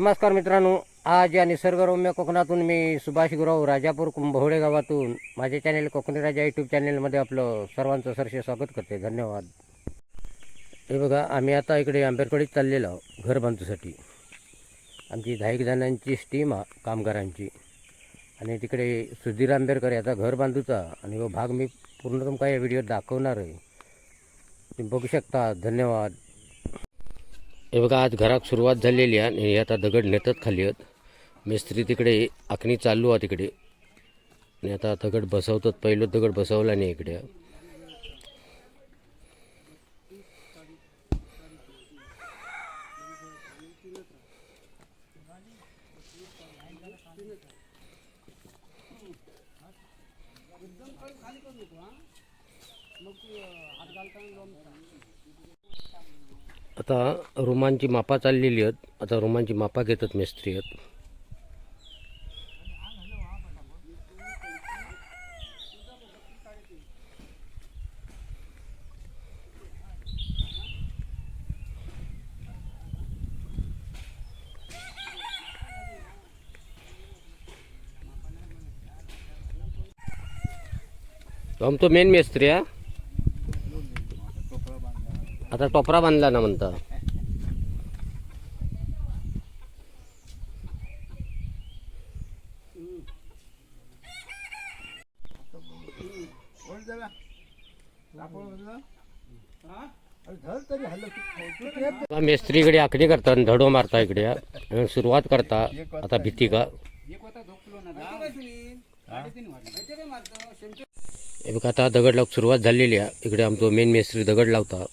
नमस्कार मित्रांनो आज या निसर्गरम्य कोकणातून मी सुभाष गुराव राजापूर कुंभवडे गावातून माझे चॅनेल कोकणी राजा यूट्यूब चॅनेलमध्ये आपलं सर्वांचं सरसे स्वागत करते. धन्यवाद. हे बघा आम्ही आता इकडे आंबेडकडेच चाललेलो आहोत घर बांधूसाठी. आमची दहा एक जणांची स्टीम आहे कामगारांची. आणि तिकडे सुधीर आंबेडकर याचा घर बांधूचा आणि व भाग मी पूर्ण तुमका या व्हिडिओत दाखवणार आहे. तुम्ही बघू शकता. धन्यवाद. हे बघा आज घरात सुरुवात झालेली आहे आणि हे आता दगड नेतात खाली आहेत. मिस्त्री तिकडे आखणी चालू आहे तिकडे. आणि आता दगड बसवतात पहिलं दगड बसवला नाही इकडे. आता रुमांची मापा चाललेली आहेत. आता रुमांची मापा घेतात मिस्त्री आहेत. तो आमचो मेन मिस्त्री हा आता टोपरा बांधला ना म्हणता. मिस्त्री इकडे आखणी करतात आणि धडो मारता इकडे. सुरुवात करता. आता भीती का? हे बघा आता दगड लावून सुरुवात झालेली आहे. इकडे आमचो मेन मिस्त्री दगड लावता.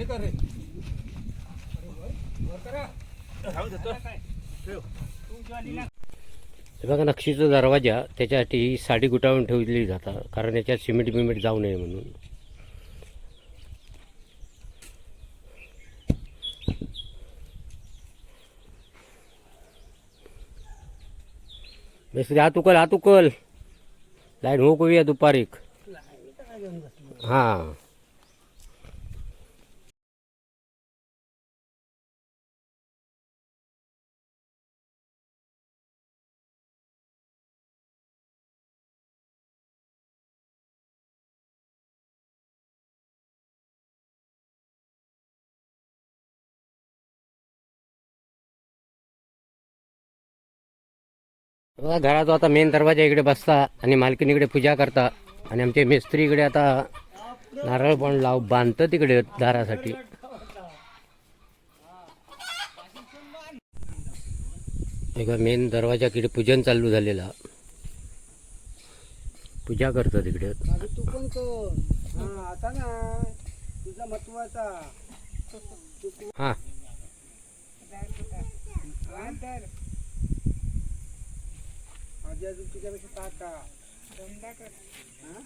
खाली कर रे. हे बघा नक्षीचा दरवाजा त्याच्यासाठी ही साडी गुटाळून ठेवली जातात कारण याच्यात सिमेंट बिमेंट जाऊ नये म्हणून. मिस्त्री हात उकल हात उकल लाइट हो करूया दुपारीक. हां. बघा घराचा आता मेन दरवाजा इकडे बसता आणि मालकीन इकडे पूजा करता. आणि आमचे मिस्त्री इकडे आता नारळ पण लाव बांधतं तिकडे दारासाठी. एका मेन दरवाजा इकडे पूजन चालू झालेला. पूजा करतात तिकडे अरे तू पण कर आता ना. तुझा महत्त्वाचा हां. आजी अजून तुझ्यापेक्षा टाका धंदा कर हा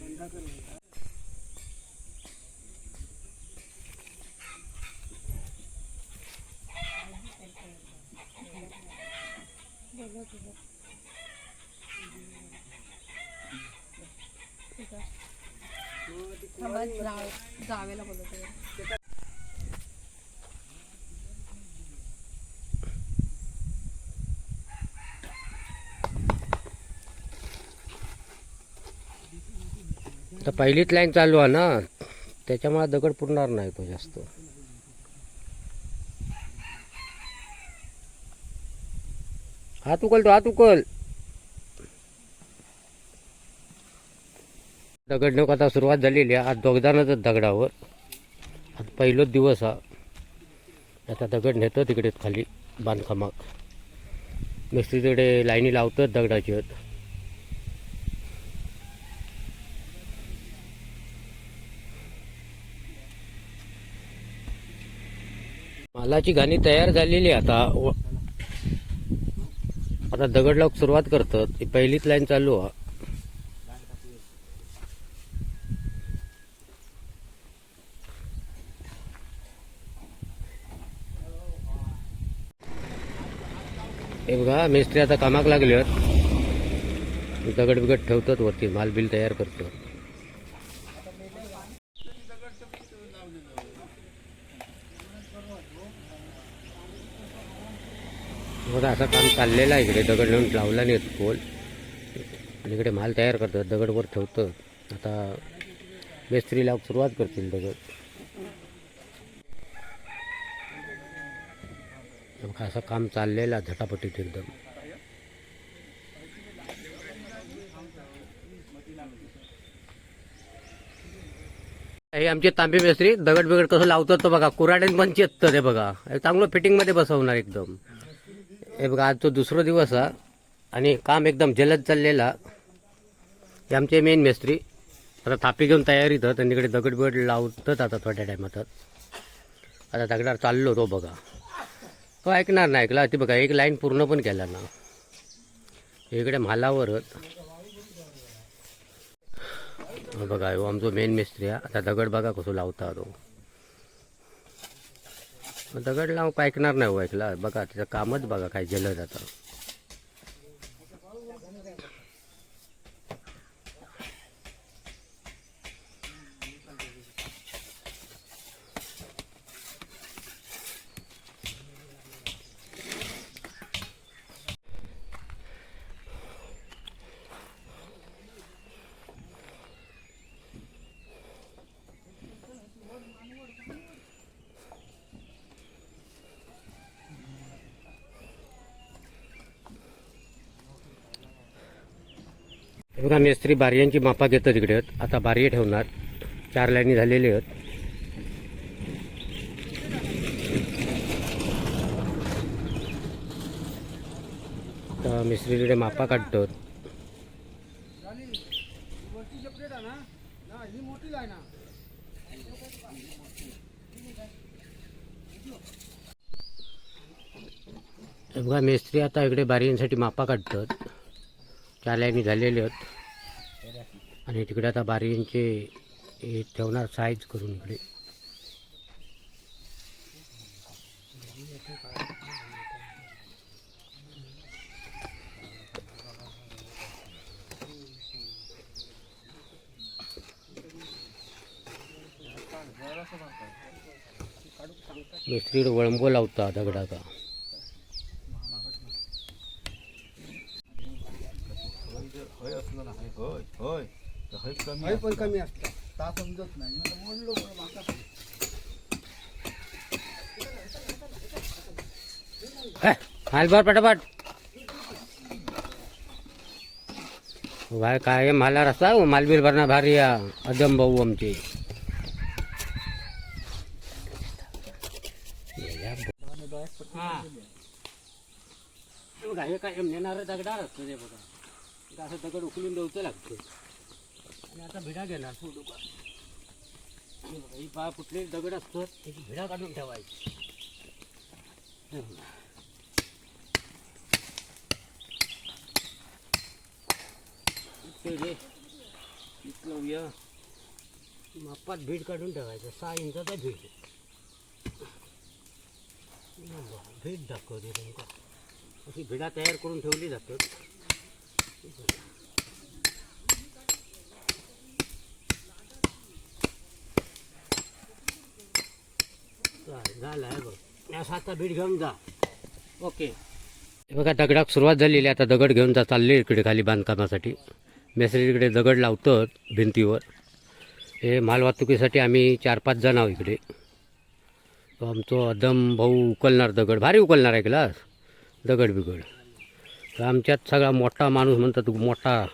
धंदा कर थांबा जाव- जावेला बोलवते. आता पहिलीच लाईन चालू आहे ना त्याच्यामुळे दगड पुरणार नाही तो जास्त. हात उकल तो हात उकल. दगड आता सुरुवात झालेली आहे. आज दोगदानाच दगडावर हो. आज पहिलोच दिवस हा. आता दगड नेतो तिकडे खाली बांधकामाक मिस्त्रीकडे लाईनी लावतात दगडाची. आहेत घाणी तयार झालेली आहे. आता आता दगड लावूक सुरुवात करतात. ही पहिलीच लाईन चालू हा हे बघा मिस्त्री आता कामाक लागले आहेत दगड बिगड ठेवतात वरती. माल बिल तयार करतात बघा असं काम चाललेलं आहे इकडे दगड नेऊन लावला नाही पोल आणि इकडे माल तयार करतात दगडवर ठेवतं आता मिस्त्री लावून सुरुवात करतील दगड. असं काम चाललेलं आहे झटापटीत एकदम. हे आमचे तांबे मिस्त्री दगड बिगड कसं लावतात तर बघा. कुराड्यान पण चेततं ते बघा. चांगलं फिटिंगमध्ये बसवणार एकदम. हे बघा आज तो दुसरा दिवस हा. आणि काम एकदम जलद चाललेला हे. आमचे मेन मिस्त्री. आता थापी घेऊन तयारी तर आणि इकडे दगड बिगड लावतात आता थोड्या टायमात आता. दगडावर चाललो तो बघा. तो ऐकणार नाही ऐकला. ती बघा एक लाईन पूर्ण पण केला ना. इकडे मालावरच. बघा आमचा आमचो मेन मिस्त्री हा. आता दगड बघा कसो लावता तो. दगड लावून ऐकणार नाही हो ऐकला. बघा त्याचं कामच बघा काय जलद आता. बघा मिस्त्री बारियांची मापा घेतात तिकडे आता बारिये ठेवणार. चार लाईनी झालेले आहेत. आता मिस्त्री तिकडे मापा काढतात. बघा मिस्त्री आता इकडे बारियांसाठी मापा काढतात. चार लाईनी झालेले आहेत. आणि तिकडे आता बारींचे हे ठेवणार साईज करून इकडे. मिस्त्री वळंबो लावता दगडाचा. हय पण कमी असतं ता समजत नाही. मला बोललो बरं, माका हालबार पटापट. काय काय माला रस्ता मालबीर भरणा भारी या अदम भाऊ आमचे. हे. काय नेणार दगडार असतं ते बघा. असं दगड उकलून द्यावचं लागतं. भिडा घेणार फोटो का ही कुठले दगड असतो त्याची भिडा काढून ठेवायची. रे इथलं मापात भीड काढून ठेवायचं सहा इंचाचा भीड. भीड दाखवते तुमका अशी भिडा तयार करून ठेवली जातात झालं आहे बघ घेऊन जा. ओके. हे बघा दगडाक सुरुवात झालेली आहे. आता दगड घेऊन जा चालले इकडे खाली बांधकामासाठी. मेसरी इकडे दगड लावतात भिंतीवर. हे मालवाहतुकीसाठी आम्ही चार पाच जण आहोत इकडे. तो आमचो अदम भाऊ उकलणार दगड. भारी उकलणार आहे क्लास दगड बिगड. तर आमच्यात सगळा मोठा माणूस म्हणतात तो मोठा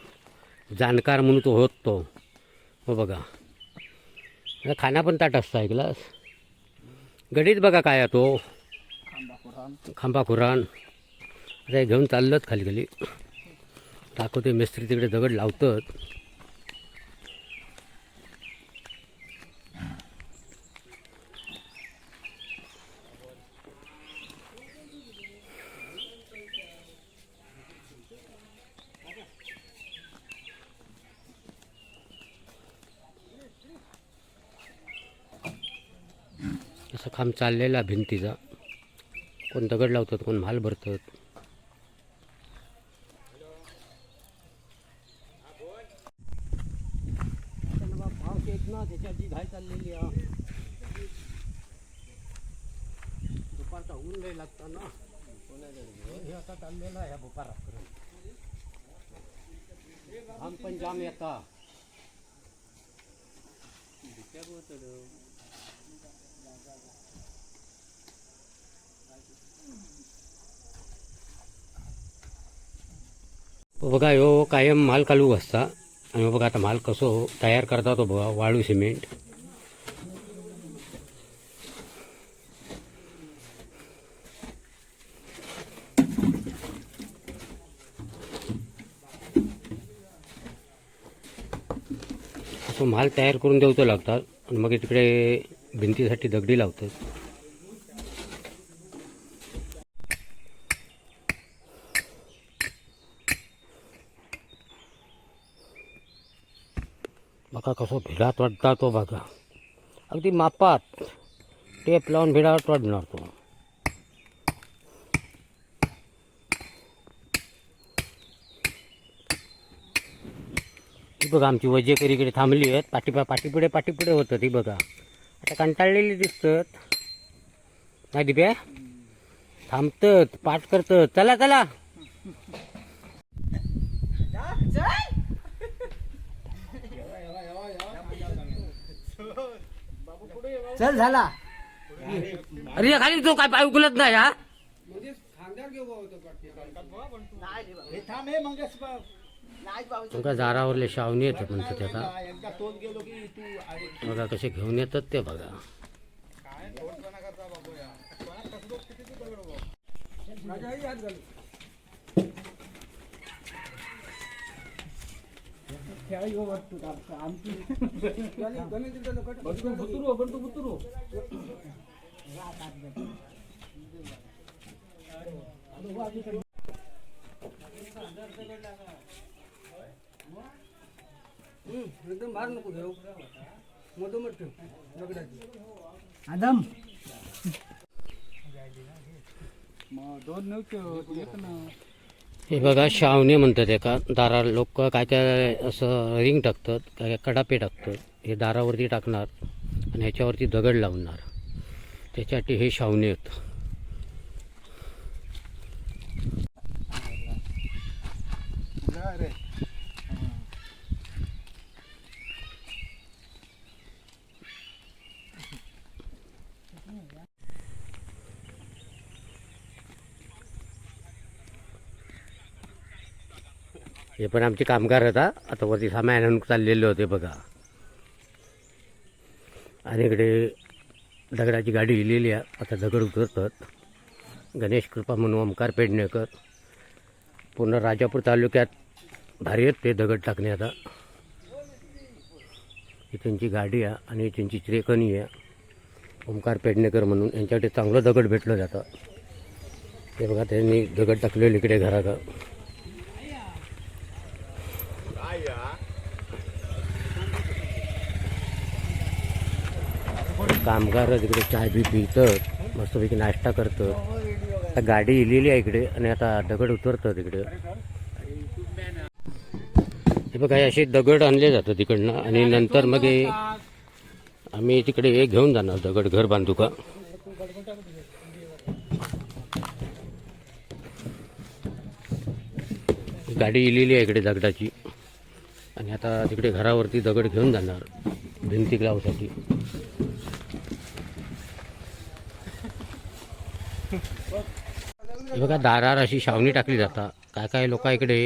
जाणकार म्हणून तो होत तो. हो बघा. खाना पण ताट असतो आहे क्लास गडीत बघा काय आहे तो. खांबा खांबा खुरान आता हे घेऊन चाललं खाली खाली. दाखवते मिस्त्री तिकडे दगड लावतात. खांब चाललेला भिंतीचा. कोण दगड लावतात कोण माल भरतात. दुपारचा ऊन लय लागता ना हे आता चाललेलं आहे पण जाम येता. बघा ह्यो कायम माल कालू असता. आणि बघा आता माल कसो तयार करता तो बघा वाळू सिमेंट. असं माल तयार करून देऊचं लागतात. आणि मग तिकडे भिंतीसाठी दगडी लावतात बघा कसं भिडात वाटता तो बघा. अगदी मापात टेप लावून भिडात वाढणार तो. बघा आमची वजेकरीकडे थांबली आहेत. पाठीपा पाठीपुढे पाठीपुढे होतं ती बघा. आता कंटाळलेली दिसतात. नाही दिप्या थांबतात पाठ करतात. चला चला. चल झाला. अरे खाली तो काय पाय उकलत नाही हा. तुमका दारावरले शावणी येतात म्हणतात त्याचा एकदा तोच गेलो की तू बघा कसे घेऊन येतात ते बघा माझ्याही हात घालू खेळा येऊ वाटतो आमची गणेश तिथं कट बुतुरू बंटू बुतुरू एकदम भार नको घेऊ मधोमध ठेव दगडाची आदम मग दोन नव्हते एक ना हे बघा शावणे म्हणतात एका दारा लोक काय काय असं रिंग टाकतात काय काय कडापे टाकतात. हे दारावरती टाकणार आणि ह्याच्यावरती दगड लावणार. त्याच्यासाठी हे शावणे होतं. हे पण आमचे कामगार होता. आता वरती सामान आणून चाललेले होते बघा. आणि इकडे दगडाची गाडी लिहिलेली आहे. आता दगड उतरतात. गणेश कृपा म्हणून ओमकार पेडणेकर. पूर्ण राजापूर तालुक्यात भारी आहेत ते दगड टाकणे आता. ही त्यांची गाडी आहे आणि त्यांची त्रेकणी आहे. ओमकार पेडणेकर म्हणून यांच्याकडे चांगलं दगड भेटलं जातं. ते बघा त्यांनी दगड टाकलेलं इकडे घरात कामगार तिकडे चाय बी पितात मस्तपैकी नाश्ता करतं आता गाडी इलेली आहे इकडे आणि आता दगड उतरतं तिकडे. हे बघा असे दगड आणले जातात तिकडनं आणि नंतर मग आम्ही तिकडे हे घेऊन जाणार दगड घर बांधू का गाडी इलेली आहे इकडे दगडाची. आणि आता तिकडे घरावरती दगड घेऊन जाणार भिंती लावसाठी. हे बघा दारार अशी छावणी टाकली जातात काय काय लोक इकडे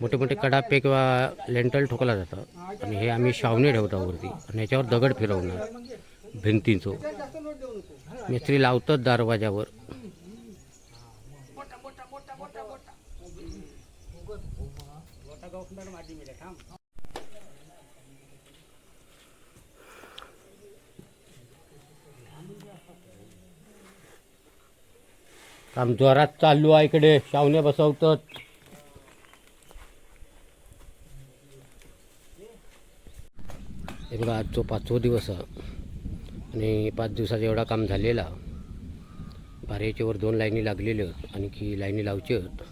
मोठे मोठे कडापे किंवा लेंटल ठोकला जातं. आणि हे आम्ही शावणी ठेवतो वरती. आणि याच्यावर दगड फिरवणार भिंतींचो. मिस्त्री लावतात दरवाजावर काम जोरात चालू आहे इकडे. शावण्या बसवतात. हे आजचो पाचवा दिवस आणि पाच दिवसाचा एवढा काम झालेला. बारेच्यावर दोन लाईनी लागलेल्या आहेत. आणखी लाईनी लावचे आहेत.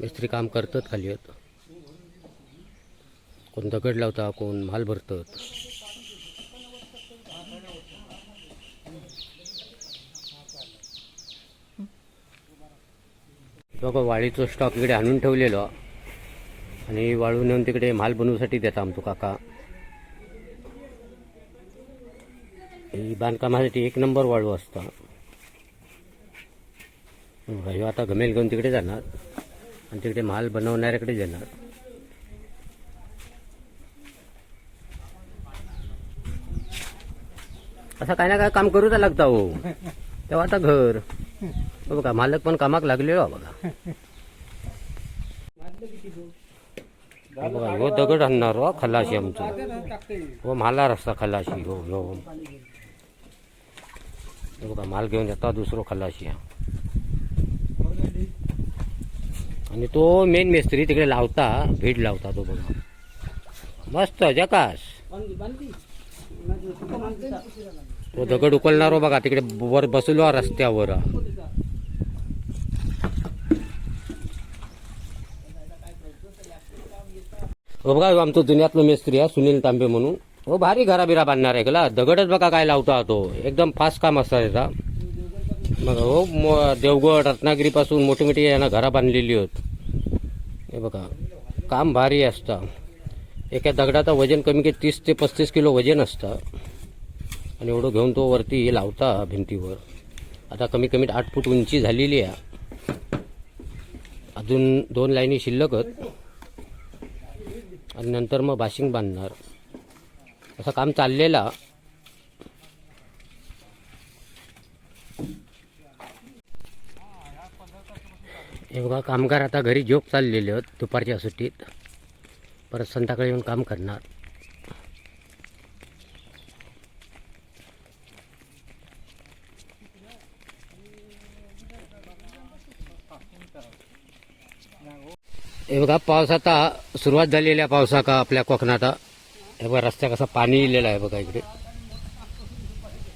मिस्त्री काम करतात खाली आहेत. कोण दगड लावता कोण माल भरतात. बघा वाळीचं स्टॉक इकडे आणून ठेवलेलो. आणि वाळू नेऊन तिकडे माल बनवूसाठी देता आमचो काका. ही बांधकामासाठी एक नंबर वाळू असता. ह्यो आता गमेल घेऊन तिकडे जाणार. आणि तिकडे माल बनवणाऱ्याकडे जाणार. असं काय ना काय काम करूच लागता हो. तेव्हा आता घर. बघा मालक पण कामाक लागले बघा. बघा हो बघा दगड आणणार हो खलाशी आमचं. हो माला रस्ता खलाशी. हो हो. बघा माल घेऊन येता दुसरो खलाशी हा आणि तो मेन मिस्त्री तिकडे लावता भीड लावता तो बघा. मस्त जकास. तो दगड उकलणार हो बघा तिकडे वर बसलो रस्त्यावर. हो बघा हो आमचं जुन्यातलं मिस्त्री आहे सुनील तांबे म्हणून. हो भारी घरा बिरा बांधणार आहे का दगडच बघा काय लावता तो. एकदम फास्ट काम असतं त्याचा मग हो मो- देवगड रत्नागिरीपासून मोठी मोठी यांना घरा बांधलेली आहेत. हे बघा काम भारी असतं. एका दगडाचं वजन कमी की तीस ते पस्तीस किलो वजन असतं. आणि एवढं घेऊन तो वरती लावता भिंतीवर. आता कमी कमी आठ फूट उंची झालेली आहे. अजून दोन लाईनी शिल्लकच. आणि नंतर मग बाशिंग बांधणार. असं काम चाललेला. एवढा कामगार आता घरी झोप चाललेले आहेत दुपारच्या सुट्टीत. परत संध्याकाळी येऊन काम करणार. हे बघा पाऊस आता सुरुवात झालेली आहे पावसा का आपल्या कोकणात. हे बघा रस्त्या कसं पाणी इलेलं आहे बघा इकडे.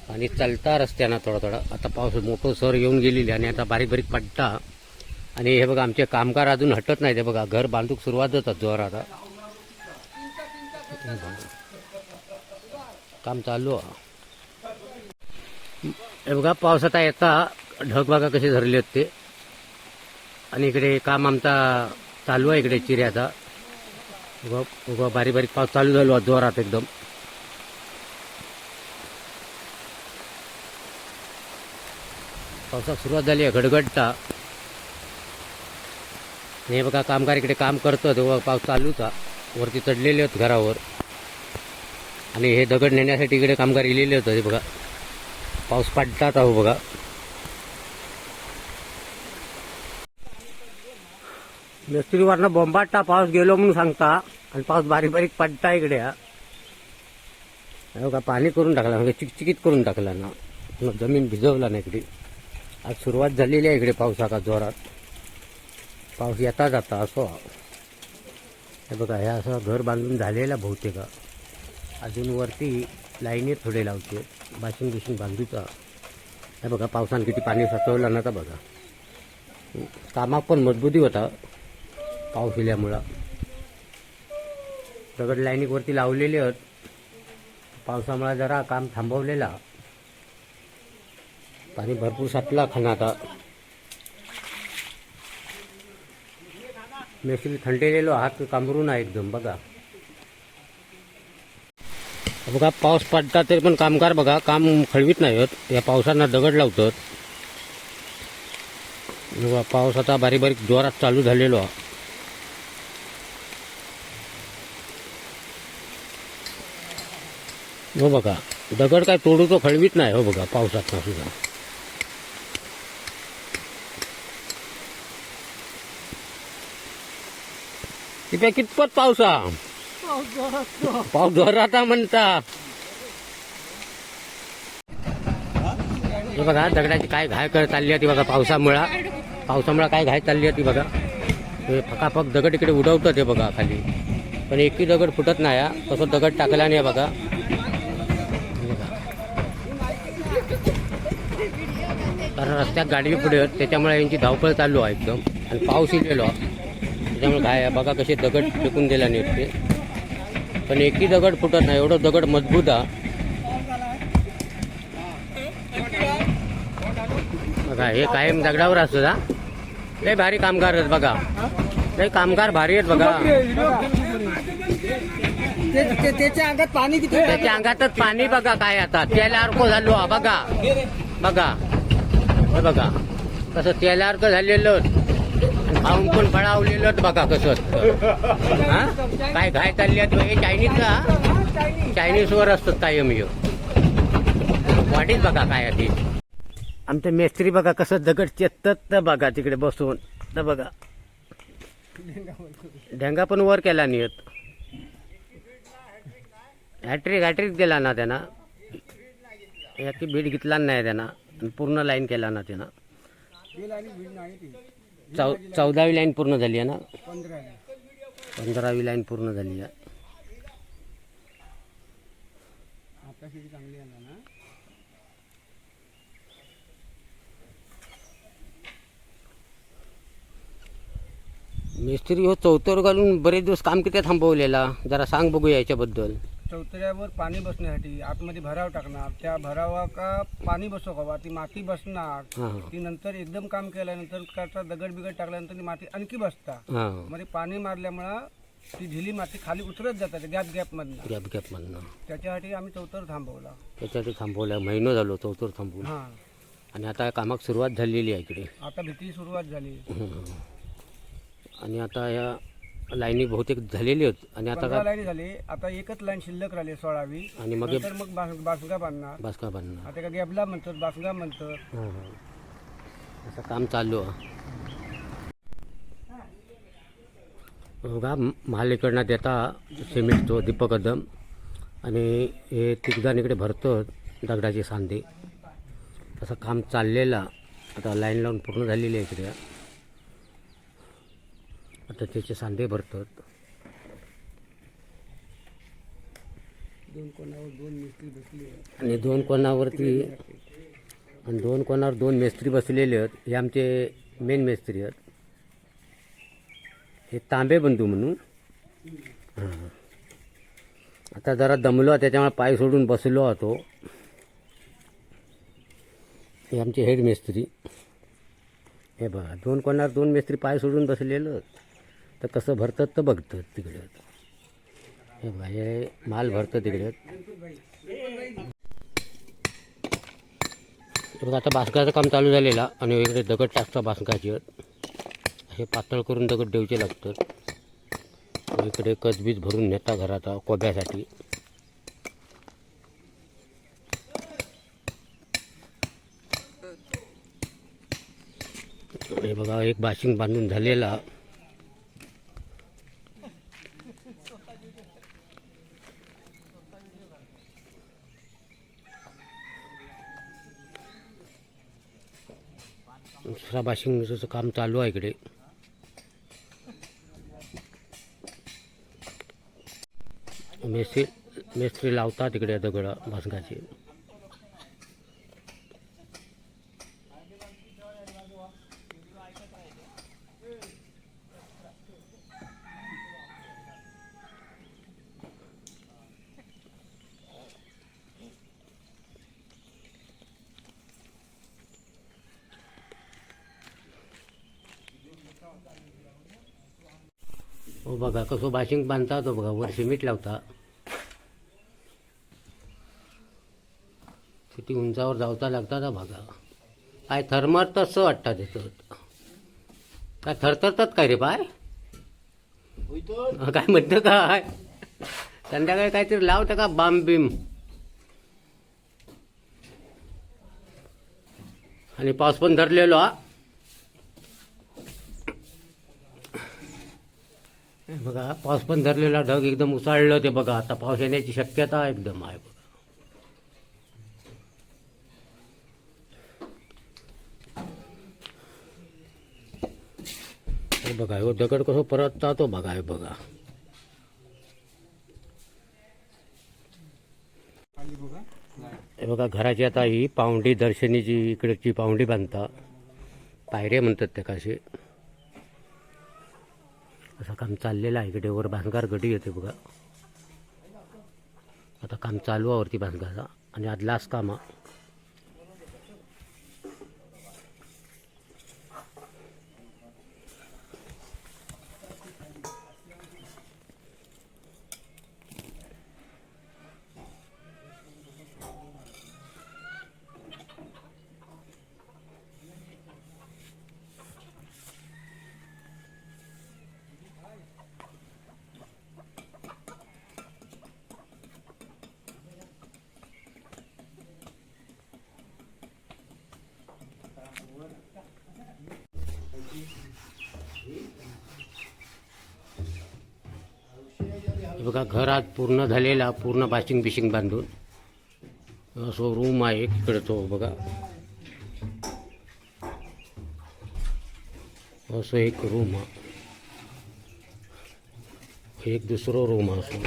पाणी चालता रस्त्यानं थोडा थोडा. आता पाऊस मोठं सर येऊन गेलेली आणि आता बारीक बारीक पडता आणि हे बघा आमचे कामगार अजून हटत नाही ते बघा घर बांधूक सुरुवात होतात जोर आता. काम चालू आहे. हे बघा पाऊस आता येता ढगबागा कसे धरले आहेत ते. आणि इकडे काम आमचा चालू आहे इकडे चिऱ्याचा उभा उगा बारीक बारीक पाऊस चालू झालो जोरात एकदम. पावसात सुरुवात झाली आहे गडगडता नाही हे बघा कामगार इकडे काम करतो तेव्हा पाऊस चालूच वरती चढलेले आहेत घरावर. आणि हे दगड नेण्यासाठी इकडे कामगार इलेले होते हे बघा. पाऊस पाडतात अहो बघा. मेस्त्रीवरनं बोंबाटा पाऊस गेलो म्हणून सांगता आणि पाऊस बारीक बारीक पडता इकडे. का बघा पाणी करून टाकला म्हणजे चिकचिकीत करून टाकला ना. मग जमीन भिजवला ना इकडे. आज सुरुवात झालेली आहे इकडे पावसाचा जोरात. पाऊस येता जाता असो. हे बघा हे असं घर बांधून झालेलं बहुतेक. अजून वरती लाईने थोडे लावते. बाशिंग बिशिंग बांधूचा. हे बघा पावसानं किती पाणी साचवलं ना तर बघा. कामाक पण मजबूती होता. पाऊस इल्यामुळं दगड लाईनिकवरती लावलेले आहेत. पावसामुळे जरा काम थांबवलेला पाणी भरपूर साठला खाना आता मेसिल थंडेलेलो हात कांबरून आहे एकदम बघा. बघा पाऊस पडता तरी पण कामगार बघा काम खळवीत नाही होत. या पावसांना दगड लावतात. बघा पाऊस आता बारीक बारीक जोरात चालू झालेलो आहे. हो बघा दगड काय तोडू तो खळवीत नाही हो बघा पावसात ना सुद्धा तिथे कितपत पावसा पाऊस जोरात म्हणता. हे बघा दगडाची काय घाय करत चालली आहे ती बघा पावसामुळा. पावसामुळा काय घाय चालली आहे ती बघा. हे फकाफक दगड इकडे उडवतात हे बघा खाली. पण एकही दगड फुटत नाही तसं दगड टाकला नाही बघा. कारण रस्त्यात गाडी पुढे त्याच्यामुळे यांची धावपळ चालू आहे एकदम. आणि पाऊस इलेलो त्याच्यामुळे काय बघा कसे दगड फेकून दिला नाही ते. पण एकही दगड फुटत नाही एवढं दगड मजबूत आहे. बघा हे कायम दगडावर असतं ना लय भारी कामगार आहेत बघा. लय कामगार भारी आहेत बघा. त्याच्या अंगात पाणी किती त्याच्या अंगातच पाणी बघा काय आता. तेलार्क झालो हा बघा. बघा. हे बघा कसं तेलार्क झालेलं खाऊन पण फळावलेलं बघा कसं हा? काय काय चालली हे चायनीज का चायनीज वर असतात कायम ह्यो वाटीच बघा काय आधी आमचे मेस्त्री बघा कसं दगड चेततात तर बघा तिकडे बसून. तर बघा. ढेंगा पण वर केला नियत हॅट्रिक हॅट्रिक दिला ना त्यांना. याची बीट घेतला नाही त्यांना. पूर्ण लाईन केला ना त्यानं चौ चौदावी लाईन पूर्ण झाली आहे ना? पंधरा पंधरावी लाईन पूर्ण झाली आहे. मिस्त्री हो चौथर घालून बरेच दिवस काम किती थांबवलेला? जरा सांग बघूया याच्याबद्दल. चौथऱ्यावर पाणी बसण्यासाठी आतमध्ये भराव टाकणार. त्या भरावा का पाणी बसव का ती माती बसणार. ती नंतर एकदम काम केल्यानंतर करता दगड बिगड टाकल्यानंतर ती माती आणखी बसता हां मध्ये पाणी मारल्यामुळं ती ढिली माती खाली उतरत जातात गॅप गॅप मधनं. गॅप गॅप म्हणणं त्याच्यासाठी आम्ही चौथर थांबवला. त्याच्यासाठी थांबवलं महिनो झालो चौथर थांबवून. हा. आणि आता कामाक सुरुवात झालेली आहे इकडे. आता भीती सुरुवात झाली. आणि आता या लाईनी बहुतेक झालेली आहेत आणि आता पंधरा का लाईन झाली. आता एकच लाईन शिल्लक राहिली सोळावी. आणि मग नंतर मग बास- बासगा बांधणार. बासका बांधणार. आता का गॅबला म्हणतात बासगा म्हणतात हां हां. असं काम चालू आहे. बघा माल इकडनं देता सिमेंटचो दीपक कदम. आणि हे तिकदान इकडे भरतो दगडाचे सांधे. असं काम चाललेलं आता लाईन लावून पूर्ण झालेली आहे इकडे. आता त्याचे सांधे भरतात. आणि दोन कोणावरती आणि दोन कोणावर दोन मेस्त्री बसलेले आहेत. हे आमचे मेन मेस्त्री आहेत. हे तांबे बंधू म्हणून. हां. आता जरा दमलो त्याच्यामुळे पाय सोडून बसलो होतो हे आमचे हेड मेस्त्री हे बघा दोन कोणावर दोन मेस्त्री पाय सोडून बसलेलं. तर कसं भरतात तर बघतात तिकडे. हे भाई हे माल भरतं तिकडे. तर आता बासकाचं काम चालू झालेलं आणि इकडे दगड टाकता बासकाचे हे पातळ करून दगड देवचे लागतात. इकडे कसबीज भरून नेता घरात कोब्यासाठी. हे बघा एक बाशिंग बांधून झालेला. दुसरा बाशिंगचं काम चालू आहे इकडे. मेस्त्री मेस्त्री लावतात इकडे दगड भासगाचे. कसं बाशिंग बांधता होतो बघा वर सिमेंट लावता. किती उंचावर जावता लागतात बघा. काय थरमर स वाटतात तिथं. काय थरथरतात काय रे पाय? काय म्हणत काय? संध्याकाळी काहीतरी लावतं का बाम बीम? आणि पाऊस पण धरलेलो हा. बघा पाऊस पण धरलेला ढग एकदम उसाळलं ते बघा आता पाऊस येण्याची शक्यता एकदम आहे बघा. बघा हो दगड कसं परत जातो बघा हे बघा. हे बघा घराची आता ही पावंडी दर्शनीची इकडची पावंडी बांधता. पायऱ्या म्हणतात त्या काशी. असं काम चाललेलं आहे इकडे वर भांगार गडी येते बघा. आता काम चालू आहे वरती भांगाचा आणि आज लास्ट काम आहे. बघा घर आज पूर्ण झालेला पूर्ण बाशिंग बिशिंग बांधून असं रूम आहे इकडे तो बघा. असं एक रूम हा एक दुसरं रूम असो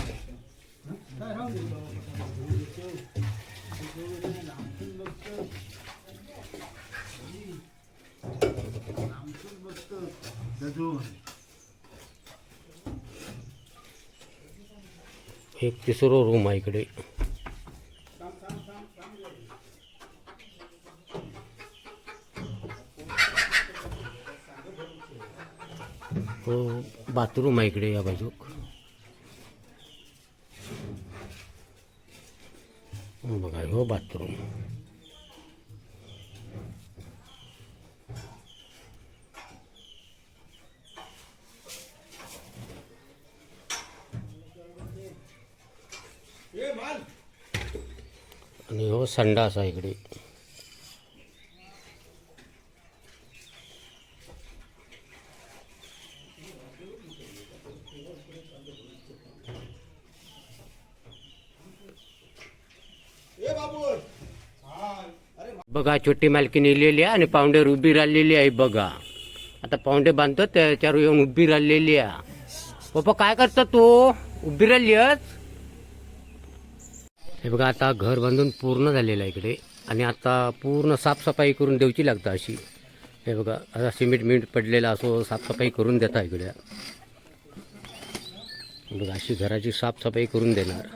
एक तिसरं रूम आहे इकडे. हो, बाथरूम आहे इकडे या बाजूक हो बघा हो बाथरूम आणि हो संडास आहे इकडे. बघा छोटी मालकी नेलेली आहे आणि पावंडेर उभी राहिलेली आहे बघा. आता पावंडे बांधतो त्याच्यावर येऊन उभी राहिलेली आहे. पप्पा काय करतो तू? उभी राहिली आहेस? हे बघा आता घर बांधून पूर्ण झालेलं आहे इकडे. आणि आता पूर्ण साफसफाई करून द्यायची लागतं अशी. हे बघा आता सिमेंट मिंट पडलेला असो साफसफाई करून देता इकडे. बघा अशी घराची साफसफाई करून देणार.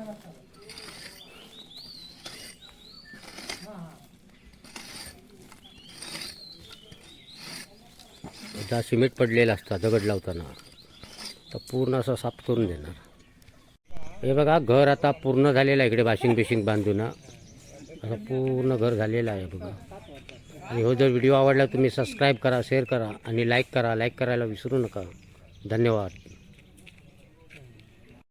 एकदा सिमेंट पडलेला असता दगड लावताना तर पूर्ण असं साफ करून देणार. हे बघा घर आता पूर्ण झालेलं आहे इकडे वाशिंग बिशिंग बांधून. आता असं पूर्ण घर झालेलं आहे बघा. आणि हो जर व्हिडिओ आवडला तुम्ही सबस्क्राईब करा शेअर करा आणि लाईक करा. लाईक करायला विसरू नका. धन्यवाद.